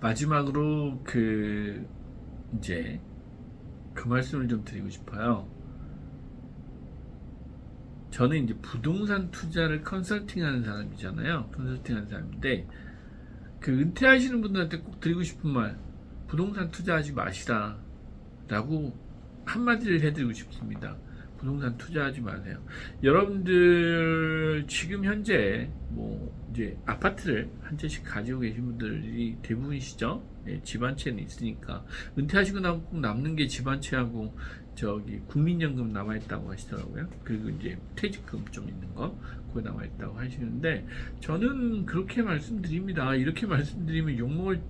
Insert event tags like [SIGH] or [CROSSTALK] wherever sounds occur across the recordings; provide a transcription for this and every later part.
마지막으로 그 이제 그 말씀을 좀 드리고 싶어요. 저는 이제 부동산 투자를 컨설팅하는 사람이잖아요. 컨설팅하는 사람인데 그 은퇴하시는 분들한테 꼭 드리고 싶은 말 부동산 투자하지 마시라 라고 한마디를 해드리고 싶습니다. 부동산 투자하지 마세요. 여러분들 지금 현재 뭐 이제 아파트를 한 채씩 가지고 계신 분들이 대부분이시죠. 예, 집 한 채는 있으니까 은퇴하시고 나면 꼭 남는 게 집 한 채하고 저기 국민연금 남아 있다고 하시더라고요. 그리고 이제 퇴직금 좀 있는 거 그거 남아 있다고 하시는데 저는 그렇게 말씀드립니다. 이렇게 말씀드리면 욕 먹을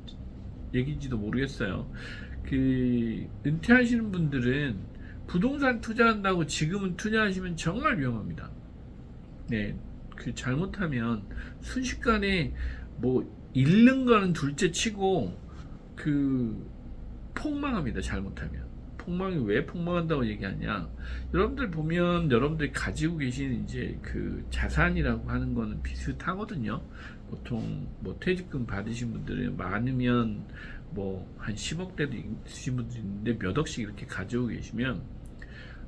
얘기인지도 모르겠어요. 그 은퇴하시는 분들은 부동산 투자한다고 지금은 투자하시면 정말 위험합니다. 네, 그 잘못하면 순식간에 뭐 잃는 거는 둘째 치고 그 폭망합니다. 잘못하면. 폭망이 왜 폭망한다고 얘기하냐? 여러분들 보면 여러분들이 가지고 계신 이제 그 자산이라고 하는 거는 비슷하거든요. 보통 뭐 퇴직금 받으신 분들은 많으면 뭐 한 10억대도 있으신 분들이 있는데 몇 억씩 이렇게 가지고 계시면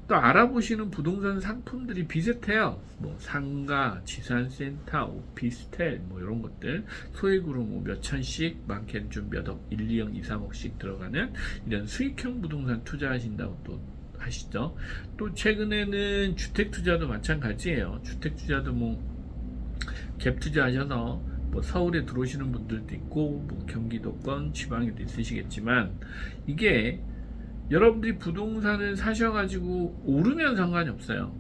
또 알아보시는 부동산 상품들이 비슷해요. 뭐 상가, 지산센터, 오피스텔 뭐 이런 것들 소액으로 뭐 몇 천씩 많게는 좀 몇억, 1, 2억, 2, 3억씩 들어가는 이런 수익형 부동산 투자하신다고 또 하시죠. 또 최근에는 주택 투자도 마찬가지예요. 주택 투자도 뭐 갭 투자하셔서 뭐 서울에 들어오시는 분들도 있고 뭐 경기도권 지방에도 있으시겠지만 이게 여러분들이 부동산을 사셔가지고 오르면 상관이 없어요.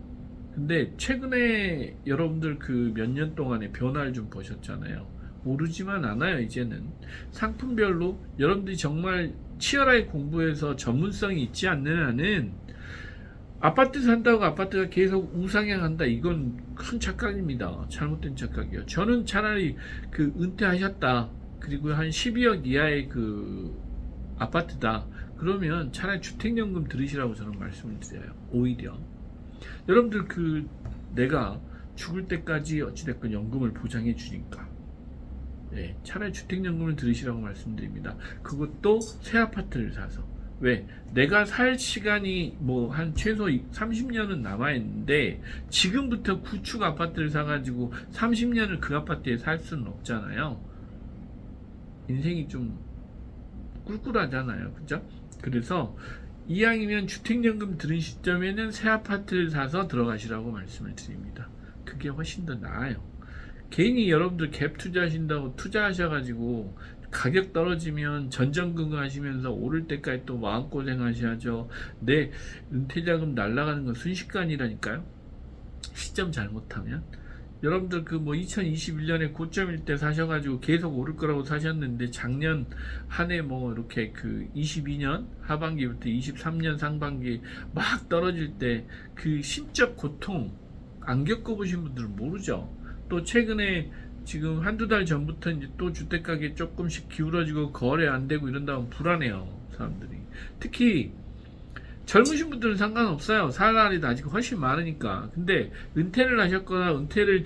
근데 최근에 여러분들 그 몇 년 동안의 변화를 좀 보셨잖아요. 오르지만 않아요, 이제는. 상품별로 여러분들이 정말 치열하게 공부해서 전문성이 있지 않는 한은 아파트 산다고 아파트가 계속 우상향한다. 이건 큰 착각입니다. 잘못된 착각이에요. 저는 차라리 그 은퇴하셨다. 그리고 한 12억 이하의 그 아파트다. 그러면 차라리 주택연금 들으시라고 저는 말씀을 드려요. 오히려. 여러분들 그 내가 죽을 때까지 어찌됐건 연금을 보장해 주니까. 예, 차라리 주택연금을 들으시라고 말씀드립니다. 그것도 새 아파트를 사서. 왜? 내가 살 시간이 뭐 한 최소 30년은 남아있는데 지금부터 구축 아파트를 사가지고 30년을 그 아파트에 살 수는 없잖아요. 인생이 좀 꿀꿀하잖아요. 그죠? 그래서 이왕이면 주택연금 들은 시점에는 새 아파트를 사서 들어가시라고 말씀을 드립니다. 그게 훨씬 더 나아요. 괜히 여러분들 갭 투자하신다고 투자하셔가지고 가격 떨어지면 전전긍긍 하시면서 오를 때까지 또 마음고생 하셔야죠. 내 은퇴자금 날라가는 건 순식간이라니까요. 시점 잘못하면. 여러분들 그 뭐 2021년에 고점일 때 사셔가지고 계속 오를 거라고 사셨는데 작년 한 해 뭐 이렇게 그 22년 하반기부터 23년 상반기 막 떨어질 때 그 심적 고통 안 겪어보신 분들은 모르죠. 또 최근에 지금 한두 달 전부터 이제 또 주택 가격이 조금씩 기울어지고 거래 안 되고 이런다면 불안해요 사람들이. 특히 젊으신 분들은 상관없어요. 살 날이 아직 훨씬 많으니까. 근데 은퇴를 하셨거나 은퇴를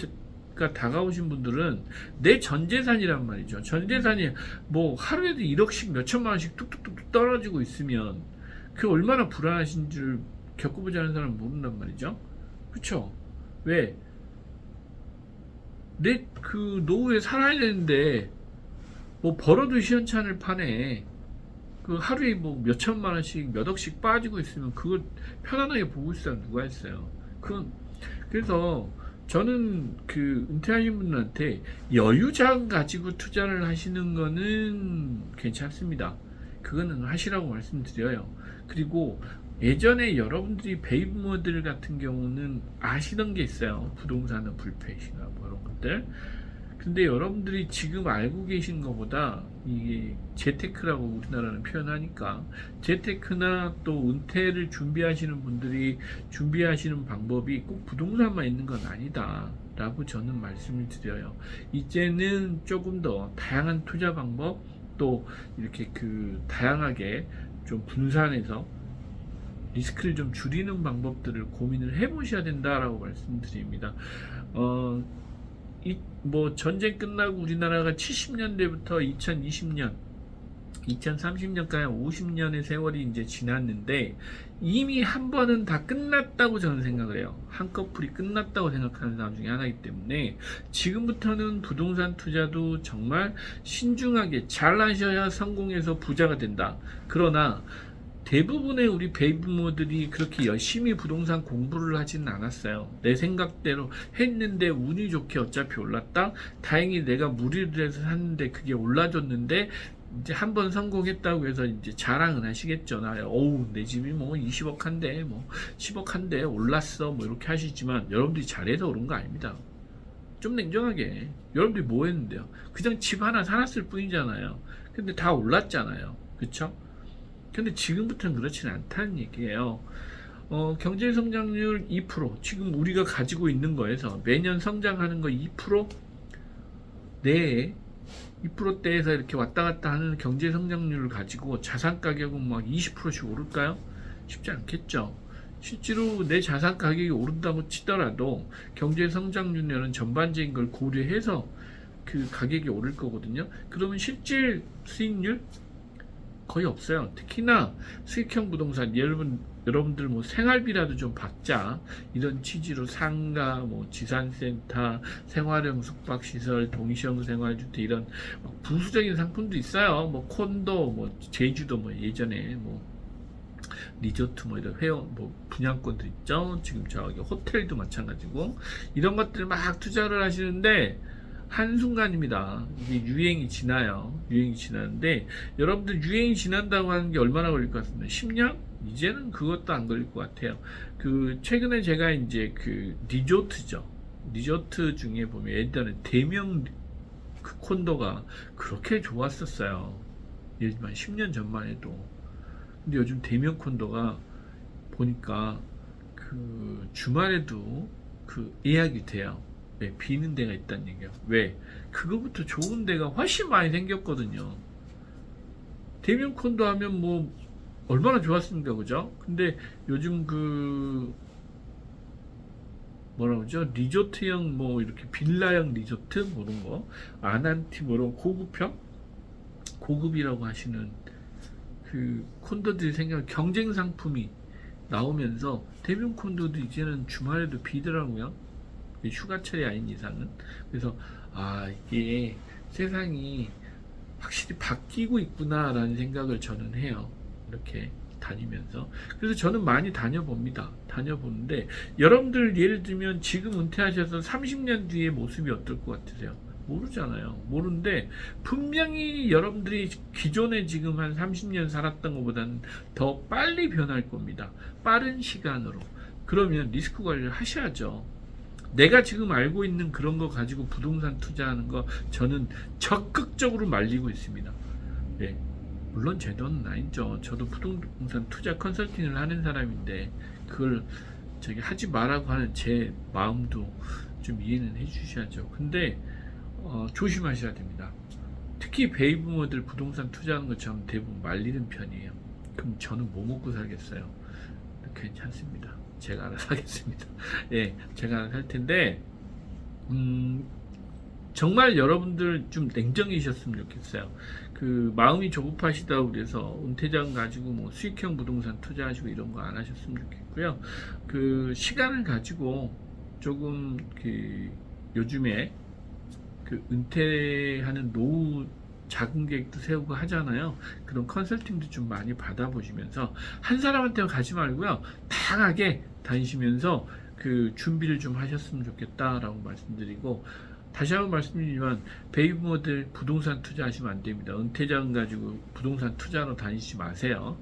가 다가오신 분들은 내 전재산이란 말이죠. 전재산이 뭐 하루에도 1억씩 몇천만 원씩 뚝뚝뚝 떨어지고 있으면 그 얼마나 불안하신 줄 겪어보지 않은 사람은 모른단 말이죠. 그쵸? 왜? 내 그 노후에 살아야 되는데 뭐 벌어도 시원찮을 판에 그 하루에 뭐 몇천만 원씩 몇 억씩 빠지고 있으면 그걸 편안하게 보고 사람 누가 있어요. 그 그래서 저는 그 은퇴하신 분들한테 여유자금 가지고 투자를 하시는 거는 괜찮습니다. 그거는 하시라고 말씀드려요. 그리고 예전에 여러분들이 베이브모들 같은 경우는 아시던 게 있어요. 부동산은 불패시나 뭐 이런 것들. 근데 여러분들이 지금 알고 계신 것보다 이게 재테크라고 우리나라는 표현하니까 재테크나 또 은퇴를 준비하시는 분들이 준비하시는 방법이 꼭 부동산만 있는 건 아니다. 라고 저는 말씀을 드려요. 이제는 조금 더 다양한 투자 방법 또 이렇게 그 다양하게 좀 분산해서 리스크를 좀 줄이는 방법들을 고민을 해보셔야 된다라고 말씀드립니다. 어, 이 뭐 전쟁 끝나고 우리나라가 70년대부터 2020년 2030년까지 50년의 세월이 이제 지났는데 이미 한 번은 다 끝났다고 저는 생각을 해요. 한꺼풀이 끝났다고 생각하는 사람 중에 하나이기 때문에 지금부터는 부동산 투자도 정말 신중하게 잘 하셔야 성공해서 부자가 된다. 그러나 대부분의 우리 베이비모들이 그렇게 열심히 부동산 공부를 하지는 않았어요. 내 생각대로 했는데 운이 좋게 어차피 올랐다. 다행히 내가 무리를 해서 샀는데 그게 올라줬는데 이제 한 번 성공했다고 해서 이제 자랑은 하시겠죠. 나, 어우, 내 집이 뭐 20억 한데, 뭐 10억 한데 올랐어. 뭐 이렇게 하시지만 여러분들이 잘해서 그런 거 아닙니다. 좀 냉정하게. 여러분들이 뭐 했는데요? 그냥 집 하나 살았을 뿐이잖아요. 근데 다 올랐잖아요. 그쵸? 근데 지금부터는 그렇지는 않다는 얘기예요. 어, 경제 성장률 2%, 지금 우리가 가지고 있는 거에서 매년 성장하는 거 2% 내에 2%대에서 이렇게 왔다 갔다 하는 경제 성장률을 가지고 자산 가격은 막 20%씩 오를까요? 쉽지 않겠죠. 실제로 내 자산 가격이 오른다고 치더라도 경제 성장률은 전반적인 걸 고려해서 그 가격이 오를 거거든요. 그러면 실질 수익률 거의 없어요. 특히나 수익형 부동산 여러분 여러분들 뭐 생활비라도 좀 받자 이런 취지로 상가, 뭐 지산센터, 생활형 숙박시설, 동시형 생활주택 이런 막 부수적인 상품도 있어요. 뭐 콘도, 뭐 제주도 뭐 예전에 뭐 리조트 뭐 이런 회원 뭐 분양권도 있죠. 지금 저기 호텔도 마찬가지고 이런 것들 막 투자를 하시는데 한순간입니다. 이게 유행이 지나요. 유행이 지나는데 여러분들 유행이 지난다고 하는 게 얼마나 걸릴 것 같습니다. 10년? 이제는 그것도 안 걸릴 것 같아요. 그 최근에 제가 이제 그 리조트죠. 리조트 중에 보면 예전에 대명 그 콘도가 그렇게 좋았었어요. 예를 들면 10년 전만 해도. 근데 요즘 대명 콘도가 보니까 그 주말에도 그 예약이 돼요. 왜 비는 데가 있다는 얘기야. 왜? 그거부터 좋은 데가 훨씬 많이 생겼거든요. 대면 콘도 하면 뭐 얼마나 좋았습니까, 그죠? 근데 요즘 그 뭐라 그러죠? 리조트형 뭐 이렇게 빌라형 리조트 뭐 이런 거 아난티 뭐 이런 고급형 고급이라고 하시는 그 콘도들이 생겨 경쟁 상품이 나오면서 대면 콘도도 이제는 주말에도 비더라고요. 휴가철이 아닌 이상은. 그래서 아 이게 세상이 확실히 바뀌고 있구나라는 생각을 저는 해요. 이렇게 다니면서. 그래서 저는 많이 다녀봅니다. 다녀보는데 여러분들 예를 들면 지금 은퇴하셔서 30년 뒤의 모습이 어떨 것 같으세요? 모르잖아요. 모르는데 분명히 여러분들이 기존에 지금 한 30년 살았던 것보다는 더 빨리 변할 겁니다. 빠른 시간으로. 그러면 리스크 관리를 하셔야죠 내가 지금 알고 있는 그런 거 가지고 부동산 투자하는 거 저는 적극적으로 말리고 있습니다. 예. 물론 제 돈은 아니죠. 저도 부동산 투자 컨설팅을 하는 사람인데 그걸 저기 하지 말라고 하는 제 마음도 좀 이해는 해주셔야죠. 근데 어, 조심하셔야 됩니다. 특히 베이브모들 부동산 투자하는 것처럼 대부분 말리는 편이에요. 그럼 저는 뭐 먹고 살겠어요? 괜찮습니다. 제가 알아서 [LAUGHS] 하겠습니다. 예, 제가 알아서 할 텐데, 음, 정말 여러분들 좀 냉정이셨으면 좋겠어요. 그, 마음이 조급하시다고 그래서 은퇴장 가지고 뭐 수익형 부동산 투자하시고 이런 거 안 하셨으면 좋겠고요. 그, 시간을 가지고 조금 그, 요즘에 그 은퇴하는 노후 자금 계획도 세우고 하잖아요. 그런 컨설팅도 좀 많이 받아보시면서 한 사람한테 가지 말고요. 다양하게 다니시면서 그 준비를 좀 하셨으면 좋겠다라고 말씀드리고 다시 한번 말씀드리지만 베이브모델 부동산 투자하시면 안 됩니다. 은퇴자금 가지고 부동산 투자로 다니지 마세요.